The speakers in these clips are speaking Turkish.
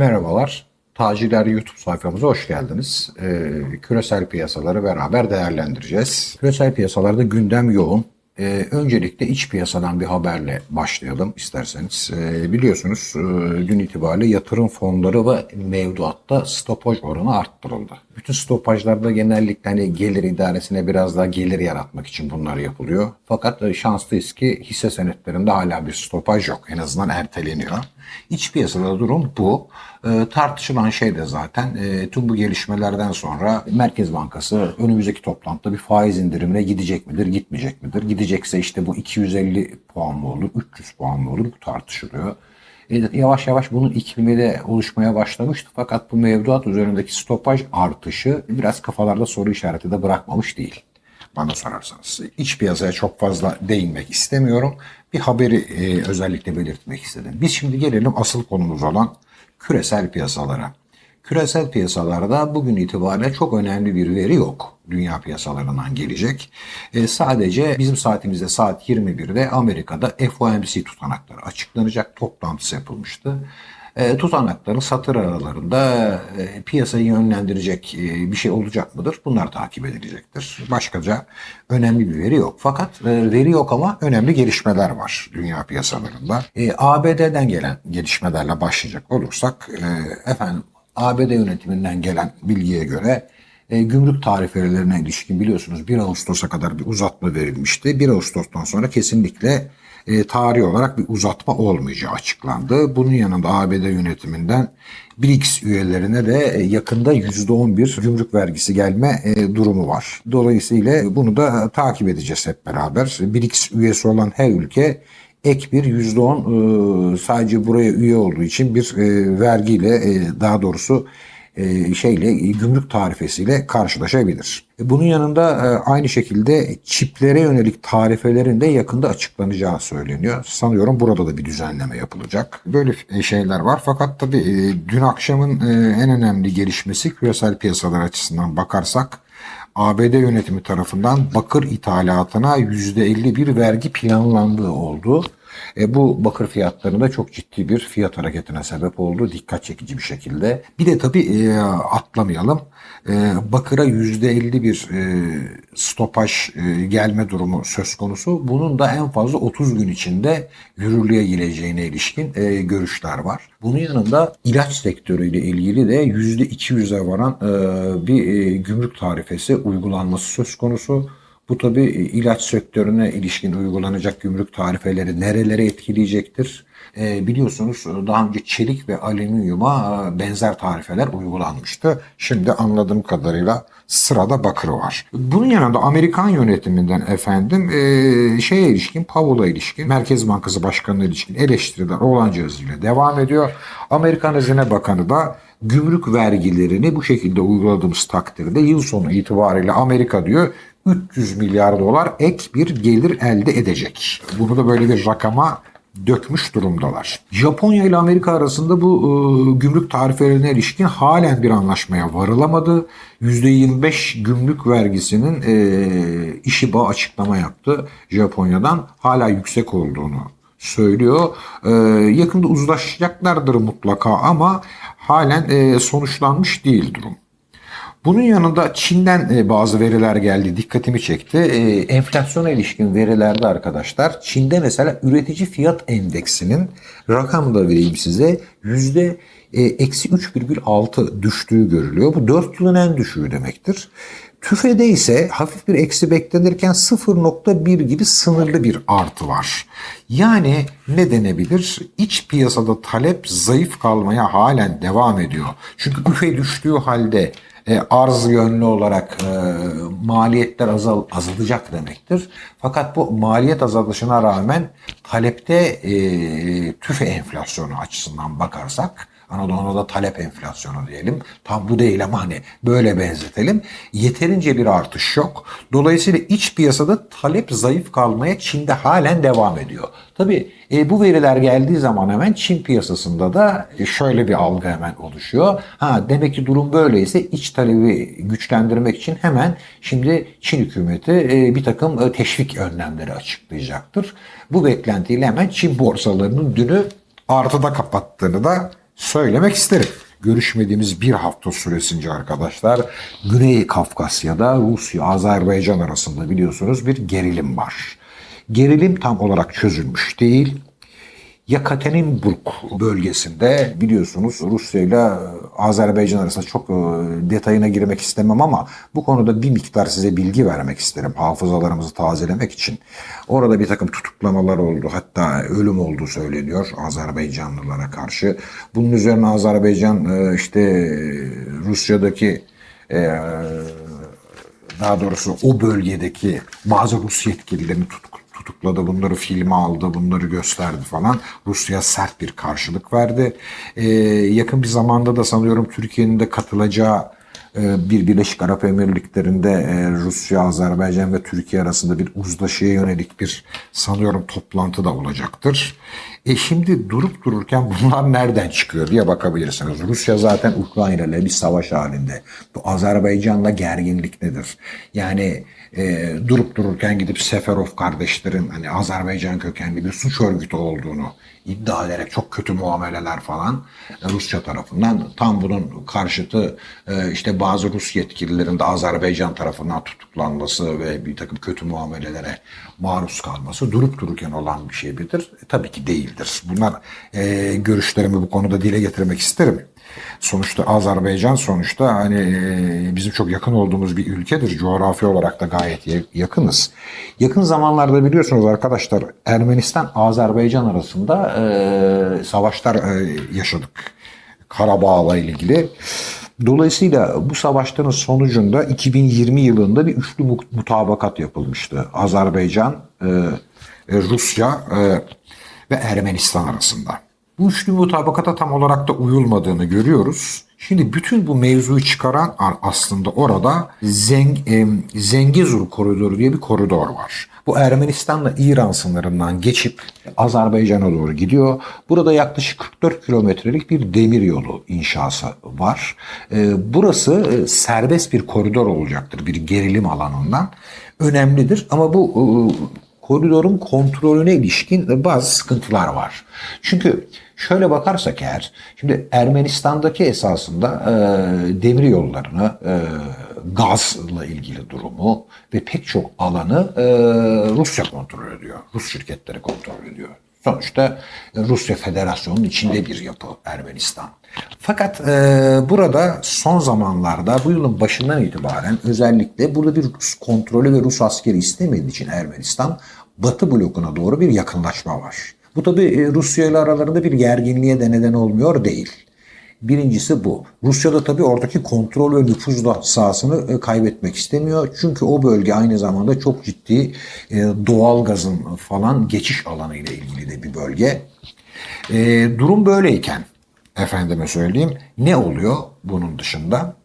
Merhabalar. Tacirler YouTube sayfamıza hoş geldiniz. Ee, küresel piyasaları beraber değerlendireceğiz. Küresel piyasalarda gündem yoğun. Ee, öncelikle iç piyasadan bir haberle başlayalım isterseniz. Ee, biliyorsunuz e, dün itibariyle yatırım fonları ve mevduatta stopaj oranı arttırıldı. Bütün stopajlarda genellikle hani gelir idaresine biraz daha gelir yaratmak için bunlar yapılıyor. Fakat e, şanslıyız ki hisse senetlerinde hala bir stopaj yok. En azından erteleniyor. İç piyasada durum bu. E, tartışılan şey de zaten e, tüm bu gelişmelerden sonra Merkez Bankası önümüzdeki toplantıda bir faiz indirimine gidecek midir, gitmeyecek midir? Gidecekse işte bu 250 puan mı olur, 300 puan mı olur bu tartışılıyor. E, yavaş yavaş bunun iklimi de oluşmaya başlamıştı. Fakat bu mevduat üzerindeki stopaj artışı biraz kafalarda soru işareti de bırakmamış değil bana sorarsanız. İç piyasaya çok fazla değinmek istemiyorum. Bir haberi e, özellikle belirtmek istedim. Biz şimdi gelelim asıl konumuz olan küresel piyasalara. Küresel piyasalarda bugün itibariyle çok önemli bir veri yok. Dünya piyasalarından gelecek. E, sadece bizim saatimizde saat 21'de Amerika'da FOMC tutanakları açıklanacak. Toplantısı yapılmıştı. E, tutanakların satır aralarında e, piyasayı yönlendirecek e, bir şey olacak mıdır? Bunlar takip edilecektir. Başkaca önemli bir veri yok. Fakat e, veri yok ama önemli gelişmeler var dünya piyasalarında. E, ABD'den gelen gelişmelerle başlayacak olursak e, efendim ABD yönetiminden gelen bilgiye göre e, gümrük tarifelerine ilişkin biliyorsunuz 1 Ağustos'a kadar bir uzatma verilmişti. 1 Ağustos'tan sonra kesinlikle e, tarihi olarak bir uzatma olmayacağı açıklandı. Bunun yanında ABD yönetiminden BRICS üyelerine de e, yakında %11 gümrük vergisi gelme e, durumu var. Dolayısıyla bunu da takip edeceğiz hep beraber. BRICS üyesi olan her ülke ek bir %10 e, sadece buraya üye olduğu için bir e, vergiyle e, daha doğrusu şeyle gümrük tarifesiyle karşılaşabilir. E, Bunun yanında e, aynı şekilde çiplere yönelik tarifelerin de yakında açıklanacağı söyleniyor. Sanıyorum burada da bir düzenleme yapılacak. Böyle e, şeyler var fakat tabii e, dün akşamın e, en önemli gelişmesi küresel piyasalar açısından bakarsak ABD yönetimi tarafından bakır ithalatına %50 bir vergi planlandığı oldu. E, bu bakır fiyatlarında çok ciddi bir fiyat hareketine sebep oldu. Dikkat çekici bir şekilde. Bir de tabii e, atlamayalım. E, bakıra %50 bir e, stopaj e, gelme durumu söz konusu. Bunun da en fazla 30 gün içinde yürürlüğe gireceğine ilişkin e, görüşler var. Bunun yanında ilaç sektörüyle ilgili de %200'e varan e, bir e, gümrük tarifesi uygulanması söz konusu. Bu tabi ilaç sektörüne ilişkin uygulanacak gümrük tarifeleri nerelere etkileyecektir? E, biliyorsunuz daha önce çelik ve alüminyuma e, benzer tarifeler uygulanmıştı. Şimdi anladığım kadarıyla sırada bakır var. Bunun yanında Amerikan yönetiminden efendim e, şeye ilişkin, Powell'a ilişkin, Merkez Bankası Başkanı'na ilişkin eleştiriler olanca hızıyla devam ediyor. Amerikan Hazine Bakanı da gümrük vergilerini bu şekilde uyguladığımız takdirde yıl sonu itibariyle Amerika diyor 300 milyar dolar ek bir gelir elde edecek. Bunu da böyle bir rakama dökmüş durumdalar. Japonya ile Amerika arasında bu e, gümrük tarifelerine ilişkin halen bir anlaşmaya varılamadı. %25 gümrük vergisinin e, işi bağ açıklama yaptı Japonya'dan. Hala yüksek olduğunu söylüyor. E, yakında uzlaşacaklardır mutlaka ama halen e, sonuçlanmış değil durum. Bunun yanında Çin'den e, bazı veriler geldi dikkatimi çekti. E, enflasyona ilişkin verilerde arkadaşlar Çin'de mesela üretici fiyat endeksinin rakamı da vereyim size yüzde e, eksi 3,6 düştüğü görülüyor. Bu 4 yılın en düşüğü demektir. TÜFE'de ise hafif bir eksi beklenirken 0.1 gibi sınırlı bir artı var. Yani ne denebilir? İç piyasada talep zayıf kalmaya halen devam ediyor. Çünkü üfe düştüğü halde e, arz yönlü olarak e, maliyetler azal, azalacak demektir. Fakat bu maliyet azalışına rağmen talepte e, tüfe enflasyonu açısından bakarsak Anadolu'da talep enflasyonu diyelim. Tam bu değil ama hani böyle benzetelim. Yeterince bir artış yok. Dolayısıyla iç piyasada talep zayıf kalmaya Çin'de halen devam ediyor. Tabii e, bu veriler geldiği zaman hemen Çin piyasasında da şöyle bir algı hemen oluşuyor. Ha demek ki durum böyleyse iç talebi güçlendirmek için hemen şimdi Çin hükümeti e, bir takım e, teşvik önlemleri açıklayacaktır. Bu beklentiyle hemen Çin borsalarının dünü artıda kapattığını da söylemek isterim. Görüşmediğimiz bir hafta süresince arkadaşlar Güney Kafkasya'da Rusya Azerbaycan arasında biliyorsunuz bir gerilim var. Gerilim tam olarak çözülmüş değil. Yekaterinburg bölgesinde biliyorsunuz Rusya ile Azerbaycan arasında çok e, detayına girmek istemem ama bu konuda bir miktar size bilgi vermek isterim hafızalarımızı tazelemek için. Orada bir takım tutuklamalar oldu hatta ölüm olduğu söyleniyor Azerbaycanlılara karşı. Bunun üzerine Azerbaycan e, işte Rusya'daki e, daha doğrusu o bölgedeki bazı Rus yetkililerini tutuk, tutukladı. Bunları filme aldı, bunları gösterdi falan. Rusya sert bir karşılık verdi. Ee, yakın bir zamanda da sanıyorum Türkiye'nin de katılacağı e, bir Birleşik Arap Emirlikleri'nde e, Rusya, Azerbaycan ve Türkiye arasında bir uzlaşıya yönelik bir sanıyorum toplantı da olacaktır. E şimdi durup dururken bunlar nereden çıkıyor diye bakabilirsiniz. Rusya zaten Ukrayna ile bir savaş halinde. Bu Azerbaycan'la gerginlik nedir? Yani e, durup dururken gidip Seferov kardeşlerin hani Azerbaycan kökenli bir suç örgütü olduğunu iddia ederek çok kötü muameleler falan e, Rusya tarafından tam bunun karşıtı e, işte bazı Rus yetkililerin de Azerbaycan tarafından tutuklanması ve bir takım kötü muamelelere maruz kalması durup dururken olan bir şey midir? E, tabii ki değildir. Bunlar e, görüşlerimi bu konuda dile getirmek isterim. Sonuçta Azerbaycan sonuçta hani e, bizim çok yakın olduğumuz bir ülkedir. Coğrafi olarak da gayet ya- yakınız. Yakın zamanlarda biliyorsunuz arkadaşlar Ermenistan Azerbaycan arasında e, savaşlar e, yaşadık. Karabağ'la ilgili. Dolayısıyla bu savaşların sonucunda 2020 yılında bir üçlü mu- mutabakat yapılmıştı. Azerbaycan, e, e, Rusya e, ve Ermenistan arasında. Bu üçlü mutabakata tam olarak da uyulmadığını görüyoruz. Şimdi bütün bu mevzuyu çıkaran aslında orada Zeng, e, Zengezur koridoru diye bir koridor var. Bu Ermenistan'la İran sınırından geçip Azerbaycan'a doğru gidiyor. Burada yaklaşık 44 kilometrelik bir demir yolu inşası var. E, burası e, serbest bir koridor olacaktır bir gerilim alanından. Önemlidir ama bu e, koridorun kontrolüne ilişkin bazı sıkıntılar var. Çünkü şöyle bakarsak eğer, şimdi Ermenistan'daki esasında e, demir yollarını, e, gazla ilgili durumu ve pek çok alanı e, Rusya kontrol ediyor. Rus şirketleri kontrol ediyor. Sonuçta Rusya Federasyonu'nun içinde bir yapı Ermenistan. Fakat e, burada son zamanlarda bu yılın başından itibaren özellikle burada bir Rus kontrolü ve Rus askeri istemediği için Ermenistan Batı blokuna doğru bir yakınlaşma var. Bu tabi e, Rusya ile aralarında bir gerginliğe de neden olmuyor değil. Birincisi bu. Rusya da tabii oradaki kontrol ve nüfuz sahasını e, kaybetmek istemiyor. Çünkü o bölge aynı zamanda çok ciddi e, doğal gazın falan geçiş alanı ile ilgili de bir bölge. Durum böyleyken efendime söyleyeyim ne oluyor bunun dışında?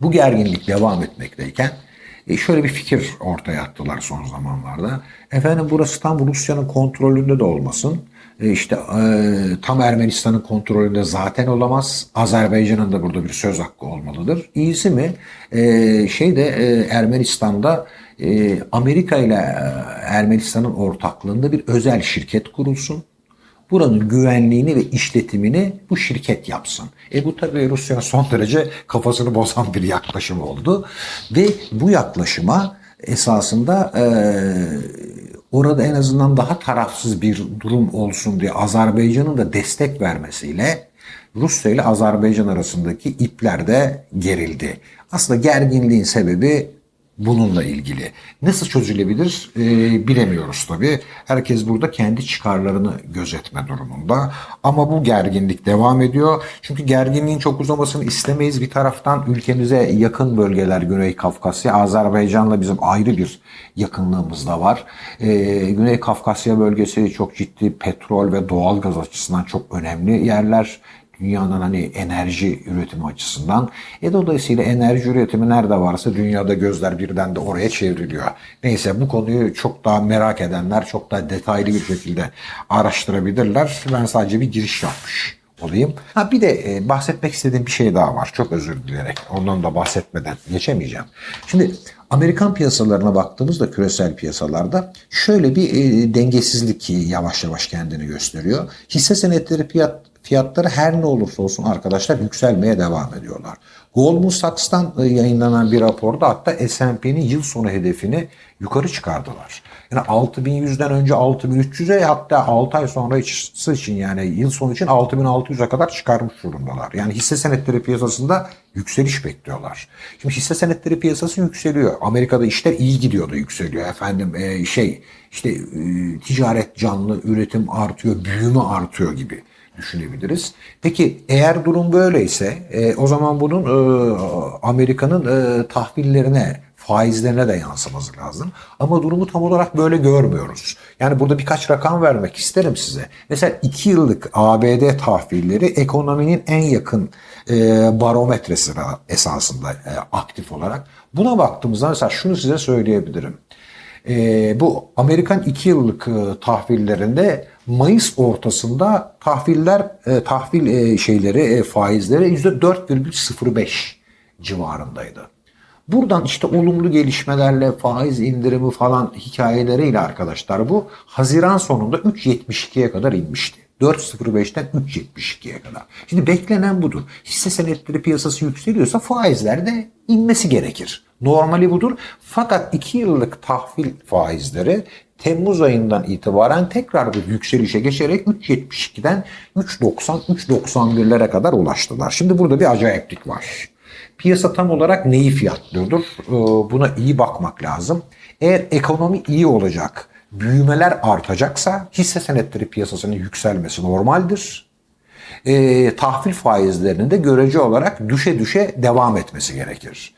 Bu gerginlik devam etmekteyken e, şöyle bir fikir ortaya attılar son zamanlarda. Efendim burası tam Rusya'nın kontrolünde de olmasın. E, işte e, tam Ermenistan'ın kontrolünde zaten olamaz. Azerbaycan'ın da burada bir söz hakkı olmalıdır. İyisi mi? E, şeyde e, Ermenistan'da e, Amerika ile e, Ermenistan'ın ortaklığında bir özel şirket kurulsun. Buranın güvenliğini ve işletimini bu şirket yapsın. E bu tabii Rusya'nın son derece kafasını bozan bir yaklaşım oldu. Ve bu yaklaşıma esasında e, orada en azından daha tarafsız bir durum olsun diye Azerbaycan'ın da destek vermesiyle Rusya ile Azerbaycan arasındaki ipler de gerildi. Aslında gerginliğin sebebi bununla ilgili. Nasıl çözülebilir e, bilemiyoruz tabii. Herkes burada kendi çıkarlarını gözetme durumunda. Ama bu gerginlik devam ediyor. Çünkü gerginliğin çok uzamasını istemeyiz. Bir taraftan ülkemize yakın bölgeler Güney Kafkasya, Azerbaycan'la bizim ayrı bir yakınlığımız da var. E, Güney Kafkasya bölgesi çok ciddi petrol ve doğal gaz açısından çok önemli yerler dünyanın hani enerji üretimi açısından. E dolayısıyla enerji üretimi nerede varsa dünyada gözler birden de oraya çevriliyor. Neyse bu konuyu çok daha merak edenler çok daha detaylı bir şekilde araştırabilirler. Ben sadece bir giriş yapmış olayım. Ha bir de e, bahsetmek istediğim bir şey daha var. Çok özür dileyerek. Ondan da bahsetmeden geçemeyeceğim. Şimdi Amerikan piyasalarına baktığımızda küresel piyasalarda şöyle bir e, dengesizlik yavaş yavaş kendini gösteriyor. Hisse senetleri fiyat, fiyatları her ne olursa olsun arkadaşlar yükselmeye devam ediyorlar. Goldman Sachs'tan e, yayınlanan bir raporda hatta S&P'nin yıl sonu hedefini yukarı çıkardılar. Yani 6100'den önce 6300'e hatta 6 ay sonrası için yani yıl sonu için 6600'e kadar çıkarmış durumdalar. Yani hisse senetleri piyasasında yükseliş bekliyorlar. Şimdi hisse senetleri piyasası yükseliyor. Amerika'da işler iyi gidiyordu yükseliyor. Efendim e, şey işte e, ticaret canlı, üretim artıyor, büyüme artıyor gibi düşünebiliriz. Peki eğer durum böyleyse e, o zaman bunun e, Amerika'nın e, tahvillerine faizlerine de yansıması lazım. Ama durumu tam olarak böyle görmüyoruz. Yani burada birkaç rakam vermek isterim size. Mesela 2 yıllık ABD tahvilleri ekonominin en yakın e, barometresi esasında e, aktif olarak. Buna baktığımızda mesela şunu size söyleyebilirim. E, bu Amerikan 2 yıllık e, tahvillerinde Mayıs ortasında tahviller e, tahvil e, şeyleri e, faizleri %4,05 civarındaydı. Buradan işte olumlu gelişmelerle faiz indirimi falan hikayeleriyle arkadaşlar bu Haziran sonunda 3.72'ye kadar inmişti. 4.05'ten 3.72'ye kadar. Şimdi beklenen budur. Hisse senetleri piyasası yükseliyorsa faizler de inmesi gerekir. Normali budur. Fakat 2 yıllık tahvil faizleri Temmuz ayından itibaren tekrar bir yükselişe geçerek 3.72'den 3.90, 3.91'lere kadar ulaştılar. Şimdi burada bir acayiplik var. Piyasa tam olarak neyi fiyatlıyordur? Ee, buna iyi bakmak lazım. Eğer ekonomi iyi olacak, büyümeler artacaksa hisse senetleri piyasasının yükselmesi normaldir. E, tahvil faizlerinin de görece olarak düşe düşe devam etmesi gerekir.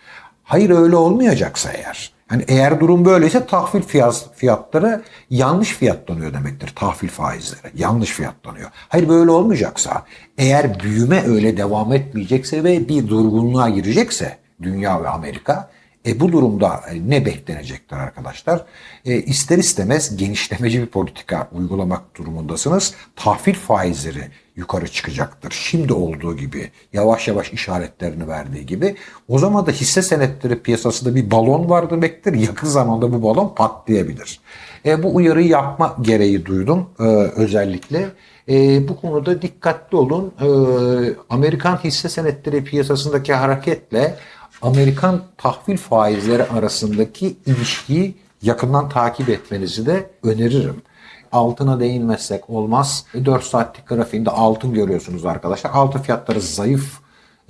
Hayır öyle olmayacaksa eğer, yani eğer durum böyleyse tahvil fiyat, fiyatları yanlış fiyatlanıyor demektir. Tahvil faizleri yanlış fiyatlanıyor. Hayır böyle olmayacaksa eğer büyüme öyle devam etmeyecekse ve bir durgunluğa girecekse dünya ve Amerika e bu durumda e, ne beklenecektir arkadaşlar? E, ister istemez genişlemeci bir politika uygulamak durumundasınız. Tahvil faizleri yukarı çıkacaktır. Şimdi olduğu gibi yavaş yavaş işaretlerini verdiği gibi o zaman da hisse senetleri piyasasında bir balon var demektir. Yakın zamanda bu balon patlayabilir. E, bu uyarıyı yapma gereği duydum e, özellikle. E, bu konuda dikkatli olun. E, Amerikan hisse senetleri piyasasındaki hareketle Amerikan tahvil faizleri arasındaki ilişkiyi yakından takip etmenizi de öneririm. Altına değinmezsek olmaz. 4 saatlik grafiğinde altın görüyorsunuz arkadaşlar. Altın fiyatları zayıf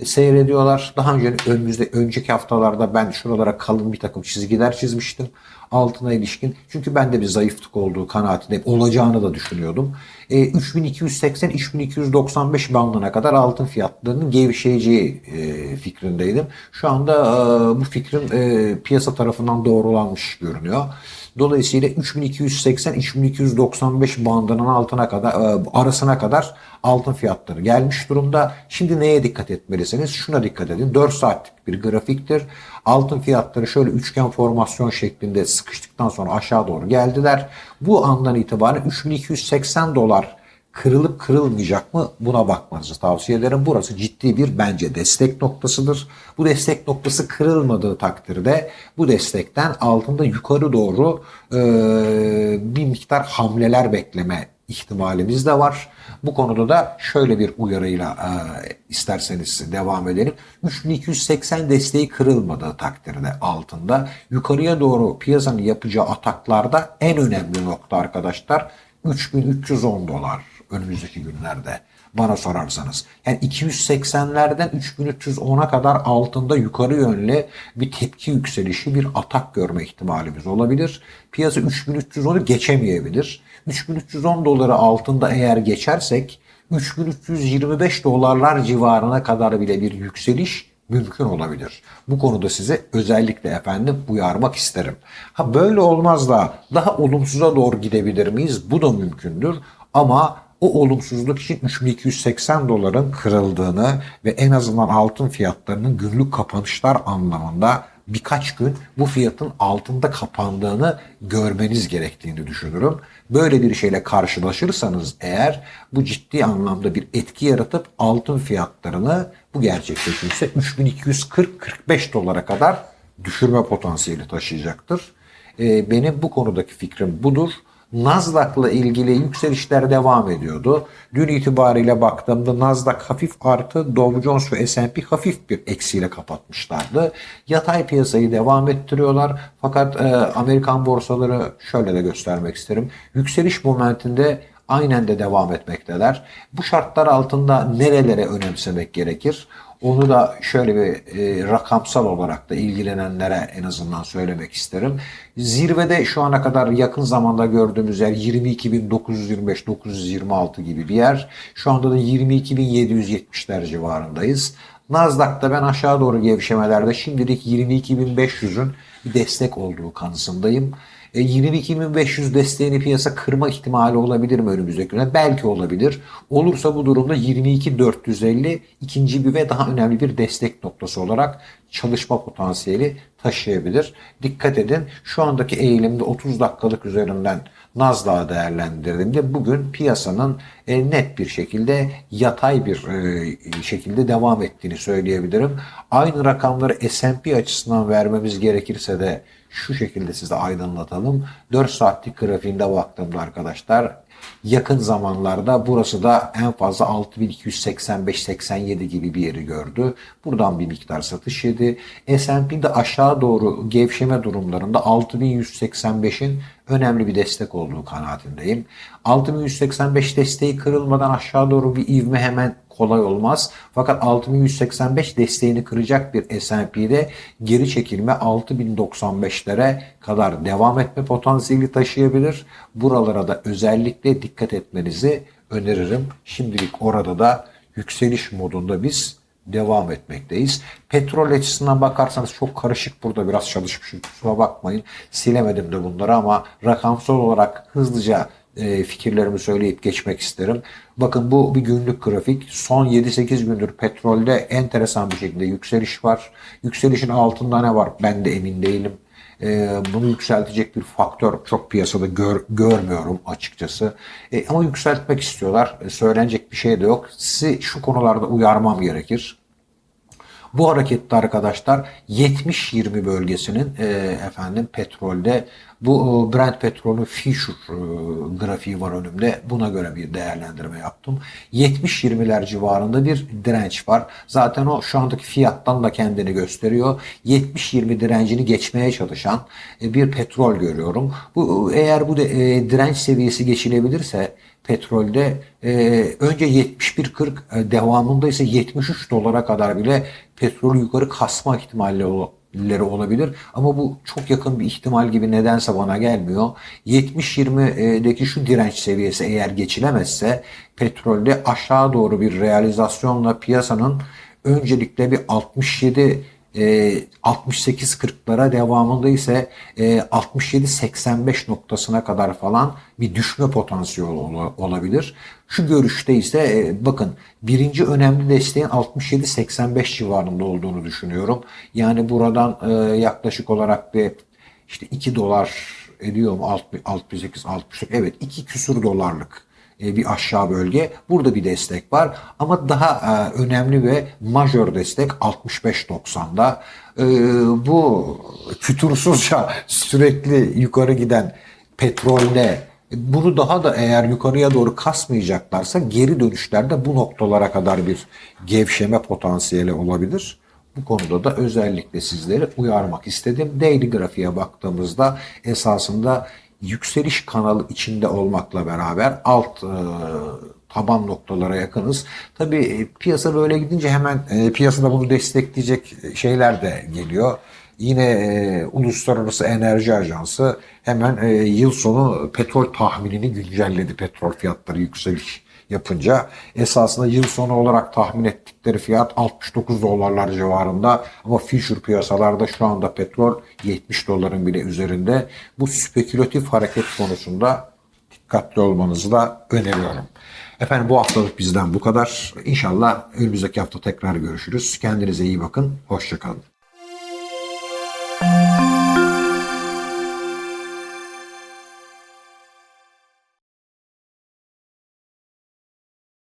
seyrediyorlar. Daha önce önümüzde önceki haftalarda ben şuralara kalın bir takım çizgiler çizmiştim altına ilişkin. Çünkü ben de bir zayıflık olduğu kanaatindeyim. Olacağını da düşünüyordum. E, 3280-3295 bandına kadar altın fiyatlarının gevşeyeceği e, fikrindeydim. Şu anda e, bu fikrim e, piyasa tarafından doğrulanmış görünüyor. Dolayısıyla 3280-3295 bandının altına kadar e, arasına kadar altın fiyatları gelmiş durumda. Şimdi neye dikkat etmelisiniz? Şuna dikkat edin. 4 saatlik bir grafiktir. Altın fiyatları şöyle üçgen formasyon şeklinde sıkıştıktan sonra aşağı doğru geldiler. Bu andan itibaren 3280 dolar kırılıp kırılmayacak mı buna bakmanızı tavsiye ederim. Burası ciddi bir bence destek noktasıdır. Bu destek noktası kırılmadığı takdirde bu destekten altında yukarı doğru e, bir miktar hamleler bekleme ihtimalimiz de var. Bu konuda da şöyle bir uyarıyla e, isterseniz devam edelim. 3280 desteği kırılmadığı takdirde altında yukarıya doğru piyasanın yapacağı ataklarda en önemli nokta arkadaşlar 3310 dolar önümüzdeki günlerde bana sorarsanız. Yani 280'lerden 3310'a kadar altında yukarı yönlü bir tepki yükselişi, bir atak görme ihtimalimiz olabilir. Piyasa 3310'u geçemeyebilir. 3310 doları altında eğer geçersek 3325 dolarlar civarına kadar bile bir yükseliş mümkün olabilir. Bu konuda size özellikle efendim uyarmak isterim. Ha böyle olmaz da daha olumsuza doğru gidebilir miyiz? Bu da mümkündür. Ama o olumsuzluk için 3280 doların kırıldığını ve en azından altın fiyatlarının günlük kapanışlar anlamında birkaç gün bu fiyatın altında kapandığını görmeniz gerektiğini düşünürüm. Böyle bir şeyle karşılaşırsanız eğer bu ciddi anlamda bir etki yaratıp altın fiyatlarını bu gerçekleşirse 3240-45 dolara kadar düşürme potansiyeli taşıyacaktır. E, benim bu konudaki fikrim budur. Nasdaq'la ilgili yükselişler devam ediyordu. Dün itibariyle baktığımda Nasdaq hafif artı, Dow Jones ve S&P hafif bir eksiyle kapatmışlardı. Yatay piyasayı devam ettiriyorlar. Fakat e, Amerikan borsaları şöyle de göstermek isterim. Yükseliş momentinde aynen de devam etmekteler. Bu şartlar altında nerelere önemsemek gerekir? Onu da şöyle bir e, rakamsal olarak da ilgilenenlere en azından söylemek isterim. Zirvede şu ana kadar yakın zamanda gördüğümüz yer 22.925-926 gibi bir yer. Şu anda da 22.770'ler civarındayız. Nasdaq'ta ben aşağı doğru gevşemelerde şimdilik 22.500'ün bir destek olduğu kanısındayım. E, 22.500 desteğini piyasa kırma ihtimali olabilir mi önümüzdeki günde? Belki olabilir. Olursa bu durumda 22.450 ikinci bir ve daha önemli bir destek noktası olarak çalışma potansiyeli taşıyabilir. Dikkat edin şu andaki eğilimde 30 dakikalık üzerinden Nasdaq'ı değerlendirdiğimde bugün piyasanın e, net bir şekilde yatay bir e, şekilde devam ettiğini söyleyebilirim. Aynı rakamları S&P açısından vermemiz gerekirse de şu şekilde size aydınlatalım. 4 saatlik grafiğinde baktığımda arkadaşlar yakın zamanlarda burası da en fazla 6285-87 gibi bir yeri gördü. Buradan bir miktar satış yedi. S&P'de aşağı doğru gevşeme durumlarında 6185'in önemli bir destek olduğu kanaatindeyim. 6185 desteği kırılmadan aşağı doğru bir ivme hemen kolay olmaz. Fakat 6185 desteğini kıracak bir S&P'de geri çekilme 6095'lere kadar devam etme potansiyeli taşıyabilir. Buralara da özellikle dikkat etmenizi öneririm. Şimdilik orada da yükseliş modunda biz devam etmekteyiz. Petrol açısından bakarsanız çok karışık burada biraz çalışmışım kusura bakmayın. Silemedim de bunları ama rakamsal olarak hızlıca e, fikirlerimi söyleyip geçmek isterim. Bakın bu bir günlük grafik. Son 7-8 gündür petrolde enteresan bir şekilde yükseliş var. Yükselişin altında ne var ben de emin değilim. E, bunu yükseltecek bir faktör çok piyasada gör, görmüyorum açıkçası. E, ama yükseltmek istiyorlar. Söylenecek bir şey de yok. Sizi şu konularda uyarmam gerekir. Bu harekette arkadaşlar 70-20 bölgesinin e, efendim petrolde bu e, Brent petrolü Fisher e, grafiği var önümde. Buna göre bir değerlendirme yaptım. 70-20'ler civarında bir direnç var. Zaten o şu andaki fiyattan da kendini gösteriyor. 70-20 direncini geçmeye çalışan e, bir petrol görüyorum. Bu eğer bu de, e, direnç seviyesi geçilebilirse petrolde e, önce 71.40 e, devamında ise 73 dolara kadar bile petrol yukarı kasma ihtimalleri olabilir. Ama bu çok yakın bir ihtimal gibi nedense bana gelmiyor. 70-20'deki şu direnç seviyesi eğer geçilemezse petrolde aşağı doğru bir realizasyonla piyasanın öncelikle bir 67 e, 68-40'lara devamında ise e, 67-85 noktasına kadar falan bir düşme potansiyeli ol, olabilir. Şu görüşte ise e, bakın birinci önemli desteğin 67-85 civarında olduğunu düşünüyorum. Yani buradan e, yaklaşık olarak bir işte 2 dolar ediyor mu? 68 60 evet 2 küsur dolarlık bir aşağı bölge. Burada bir destek var ama daha e, önemli ve majör destek 65.90'da. E, bu fütursuzca sürekli yukarı giden petrolde bunu daha da eğer yukarıya doğru kasmayacaklarsa geri dönüşlerde bu noktalara kadar bir gevşeme potansiyeli olabilir. Bu konuda da özellikle sizleri uyarmak istedim. Daily grafiğe baktığımızda esasında yükseliş kanalı içinde olmakla beraber alt e, taban noktalara yakınız. Tabii e, piyasa böyle gidince hemen e, piyasada bunu destekleyecek şeyler de geliyor. Yine e, Uluslararası Enerji Ajansı hemen e, yıl sonu petrol tahminini güncelledi. Petrol fiyatları yükseliş yapınca esasında yıl sonu olarak tahmin ettikleri fiyat 69 dolarlar civarında ama future piyasalarda şu anda petrol 70 doların bile üzerinde. Bu spekülatif hareket konusunda dikkatli olmanızı da öneriyorum. Efendim bu haftalık bizden bu kadar. İnşallah önümüzdeki hafta tekrar görüşürüz. Kendinize iyi bakın. Hoşçakalın.